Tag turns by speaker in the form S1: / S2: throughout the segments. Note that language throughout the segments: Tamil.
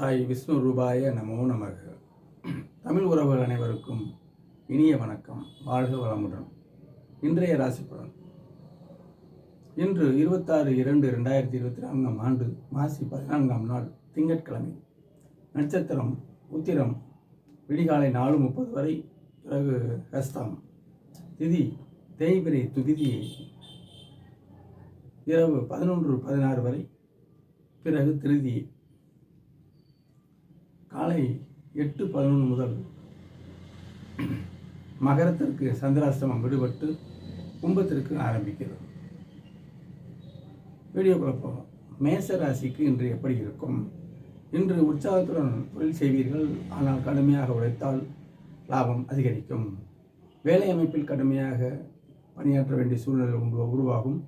S1: சாய் விஷ்ணு ரூபாய நமோ நமக. தமிழ் உறவுகள் அனைவருக்கும் இனிய வணக்கம். வாழ்க வளமுடன். இன்றைய ராசி பலன். இன்று இருபத்தாறு இரண்டு ரெண்டாயிரத்தி இருபத்தி நான்காம் ஆண்டு மாசி பதினான்காம் நாள் திங்கட்கிழமை. நட்சத்திரம் உத்திரம் விடிகாலை நாலு முப்பது வரை பிறகு ஹஸ்தம். திதி தேய்பிரை துதிதியை இரவு பதினொன்று பதினாறு வரை பிறகு திருதி. காலை எட்டு பதினொன்று முதல் மகரத்திற்கு சந்திராஷ்டமம் விடுபட்டு கும்பத்திற்கு ஆரம்பிக்கிறது. வீடியோக்குள்ள போகும் மேச ராசிக்கு இன்று எப்படி இருக்கும்? இன்று உற்சாகத்துடன் தொழில் செய்வீர்கள். ஆனால் கடுமையாக உழைத்தால் லாபம் அதிகரிக்கும். வேலை அமைப்பில் கடுமையாக பணியாற்ற வேண்டிய சூழ்நிலை உண்டு உருவாகும்.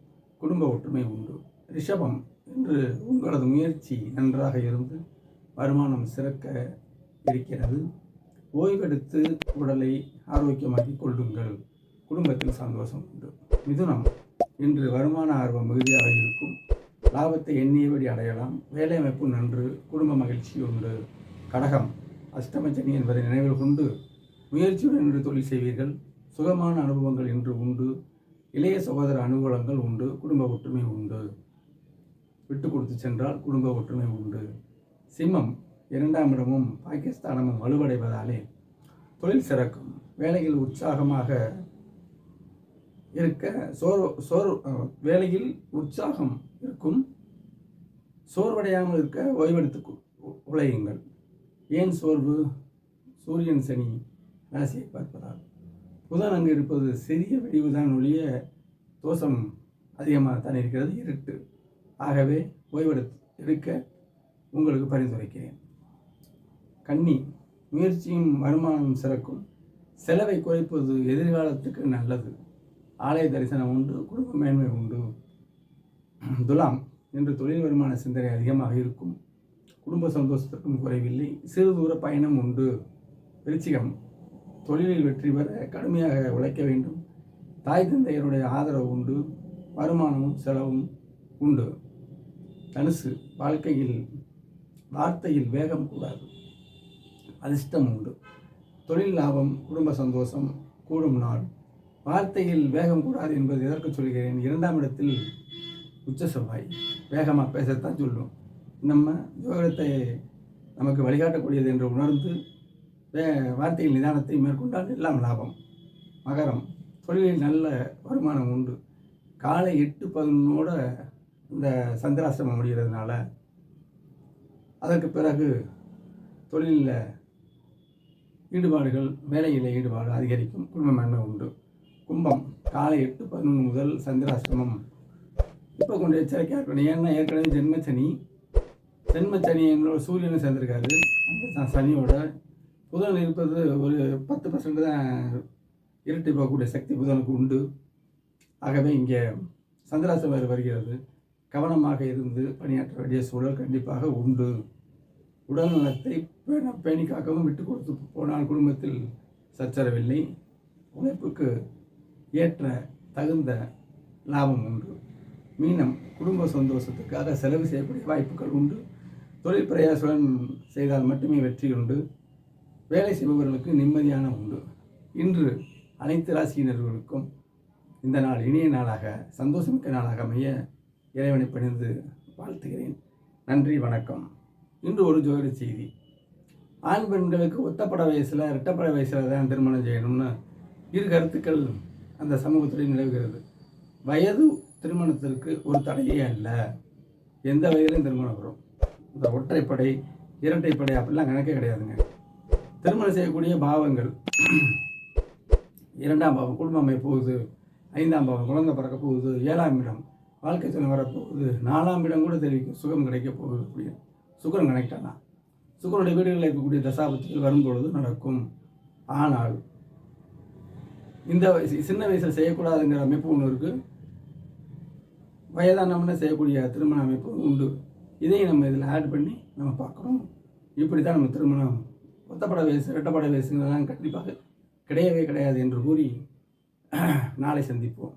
S1: குடும்ப ஒற்றுமை உண்டு. ரிஷபம் இன்று உங்களது முயற்சி நன்றாக இருந்து வருமானம் சிறக்க இருக்கிறது. ஓய்வெடுத்து உடலை ஆரோக்கியமாக்கி கொள்ளுங்கள். குடும்பத்தில் சந்தோஷம் உண்டு. மிதுனம். இன்று வருமான ஆர்வம் மிகுதியாக இருக்கும். லாபத்தை எண்ணியபடி அடையலாம். வேலை அமைப்பு நன்று. குடும்ப மகிழ்ச்சி உண்டு. கடகம். அஷ்டமச்சனி என்பதை நினைவில் கொண்டு முயற்சியுடன் இன்று தொழில் செய்வீர்கள். சுகமான அனுபவங்கள் இன்று உண்டு. இளைய சகோதர அனுகூலங்கள் உண்டு. குடும்ப ஒற்றுமை உண்டு. விட்டு கொடுத்து சென்றால் குடும்ப ஒற்றுமை உண்டு. சிம்மம் இரண்டாம் இடமும் பாகிஸ்தானமும் வலுவடைவதாலே தொழில் சிறக்கும் வேலையில் உற்சாகமாக இருக்க சோர் சோர் வேலையில் உற்சாகம் இருக்கும் சோர்வடையாமல் இருக்க ஓய்வெடுத்து உழையுங்கள். ஏன் சோர்வு? சூரியன் சனி ராசியை பார்ப்பதால். புதன் அங்கு இருப்பது சிறிய வெடிவுதான் ஒழிய தோஷம் அதிகமாக தான் இருக்கிறது இருட்டு. ஆகவே ஓய்வெடுத்து எடுக்க உங்களுக்கு பரிந்துரைக்கிறேன். கன்னி முயற்சியும் வருமானம் சிறக்கும். செலவை குறைப்பது எதிர்காலத்துக்கு நல்லது. ஆலய தரிசனம் உண்டு குடும்ப மேன்மை உண்டு. துலாம் என்று தொழில் வருமான சிந்தனை அதிகமாக இருக்கும். குடும்ப சந்தோஷத்திற்கும் குறைவில்லை. சிறு தூர பயணம் உண்டு. விருச்சிகம் தொழிலில் வெற்றி பெற கடுமையாக உழைக்க வேண்டும். தாய் தந்தையருடைய ஆதரவு உண்டு. வருமானமும் செலவும் உண்டு. தனுசு வாழ்க்கையில் வார்த்தையில் வேகம் கூடாது. அதிர்ஷ்டம் உண்டு. தொழில் லாபம் குடும்ப சந்தோஷம் கூடும் நாள். வார்த்தையில் வேகம் கூடாது என்பது எதற்கு சொல்கிறேன்? இரண்டாம் இடத்தில் உச்ச செவ்வாய். வேகமாக பேசத்தான் சொல்லும். நம்ம ஜோகத்தை நமக்கு வழிகாட்டக்கூடியது என்று உணர்ந்து வே வார்த்தையில் நிதானத்தை மேற்கொண்டால் எல்லாம் லாபம். மகரம். தொழிலில் நல்ல வருமானம் உண்டு. காலை எட்டு பதினொன்னோட இந்த சந்திராசிரமம் முடிகிறதுனால அதற்கு பிறகு தொழிலில் ஈடுபாடுகள் வேலையில் ஈடுபாடு அதிகரிக்கும் குடும்பம் என்ன உண்டு? கும்பம். காலை எட்டு பதினொன்று முதல் சந்திராசிரமம் இப்போ கொஞ்சம் எச்சரிக்கையாக இருக்கணும். ஏன்னா ஏற்கனவே ஜென்மச்சனி. ஜென்மச்சனி என்னோட சூரியனும் சேர்ந்திருக்காரு. அந்த சனியோட புதன் இருப்பது ஒரு பத்து பர்சன்ட் தான் இருட்டி போகக்கூடிய சக்தி புதனுக்கு உண்டு. ஆகவே இங்கே சந்திராசிரமர் வருகிறது. கவனமாக இருந்து பணியாற்ற வேண்டிய சூழல் கண்டிப்பாக உண்டு. உடல் நலத்தை பேண பேணி விட்டு கொடுத்து போனால் குடும்பத்தில் சச்சரவில்லை. உழைப்புக்கு ஏற்ற தகுந்த லாபம் உண்டு. மீனம் குடும்ப சந்தோஷத்துக்காக செலவு செய்யக்கூடிய வாய்ப்புகள் உண்டு. தொழில் பிரயாசம் செய்தால் மட்டுமே வெற்றி உண்டு. வேலை செய்பவர்களுக்கு நிம்மதியான உண்டு. இன்று அனைத்து ராசியினர்களுக்கும் இந்த நாள் இனிய நாளாக சந்தோஷமிக்க நாளாக அமைய இறைவனை பணிந்து வாழ்த்துகிறேன். நன்றி வணக்கம். இன்று ஒரு ஜோதிட செய்தி. ஆண் பெண்களுக்கு ஒத்தப்பட வயசில் இரட்டப்பட வயசில் தான் திருமணம் செய்யணும்னு இரு கருத்துக்கள் அந்த சமூகத்தில் நிலவுகிறது. வயது திருமணத்திற்கு ஒரு தடையே அல்ல. எந்த வயதிலும் திருமணம் வரும். இந்த ஒற்றைப்படை இரட்டைப்படை அப்படிலாம் கணக்கே கிடையாதுங்க. திருமணம் செய்யக்கூடிய பாவங்கள். இரண்டாம் பாவம் குடும்ப அமைப்பு போகுது. ஐந்தாம் பாவம் குழந்தை பிறக்க போகுது. ஏழாம் இடம் வாழ்க்கை துணை வரப்போகுது. நாலாம் இடம் கூட தெரிவிக்கும். சுகம் கிடைக்க போகுது அப்படின்னு சுக்கரன் கனெக்ட் ஆனால் சுக்கரனுடைய வீடுகளில் இருக்கக்கூடிய தசாபத்திகள் வரும்பொழுது நடக்கும். ஆனால் இந்த வயசு சின்ன வயசில் செய்யக்கூடாதுங்கிற அமைப்பு ஒன்று இருக்குது வயதானவன செய்யக்கூடிய திருமண அமைப்பு உண்டு. இதையும் நம்ம இதில் ஆட் பண்ணி நம்ம பார்க்குறோம் இப்படி தான் நம்ம திருமணம். ஒத்தப்பட வயசு இரட்டப்பட வயசுங்கிறதெல்லாம் கண்டிப்பாக கிடையவே கிடையாது என்று கூறி நாளை சந்திப்போம்.